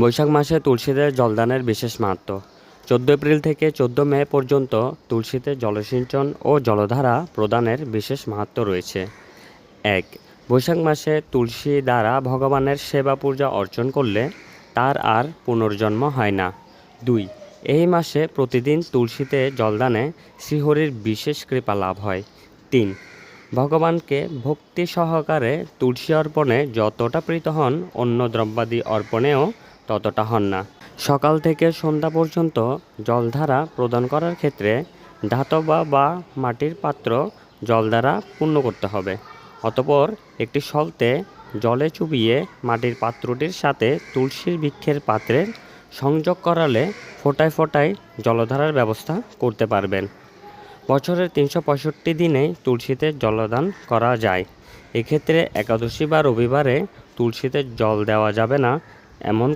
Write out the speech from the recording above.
বৈশাখ মাসে তুলসীদের জলদানের বিশেষ মাহাত্ম। চোদ্দ এপ্রিল থেকে চোদ্দ মে পর্যন্ত তুলসীতে জলসিঞ্চন ও জলধারা প্রদানের বিশেষ মাহাত্ম রয়েছে। এক, বৈশাখ মাসে তুলসী দ্বারা ভগবানের সেবা পূজা অর্চন করলে তার আর পুনর্জন্ম হয় না। দুই, এই মাসে প্রতিদিন তুলসীতে জলদানে শ্রীহরির বিশেষ কৃপা লাভ হয়। তিন, ভগবানকে ভক্তি সহকারে তুলসী অর্পণে যতটা প্রীত হন অন্য দ্রব্যাদি অর্পণেও ততটা হন না। সকাল থেকে সন্ধ্যা পর্যন্ত জলধারা প্রদান করার ক্ষেত্রে ধাতব বা মাটির পাত্র জল দ্বারা পূর্ণ করতে হবে। অতপর একটি সলতে জলে চুবিয়ে মাটির পাত্রটির সাথে তুলসীর বৃক্ষের পাত্রের সংযোগ করালে ফোটায় ফোটায় জলধারার ব্যবস্থা করতে পারবেন। বছরের তিনশো পঁয়ষট্টি দিনেই তুলসীতে জলদান করা যায়। এক্ষেত্রে একাদশী বা রবিবারে তুলসীতে জল দেওয়া যাবে না, এমন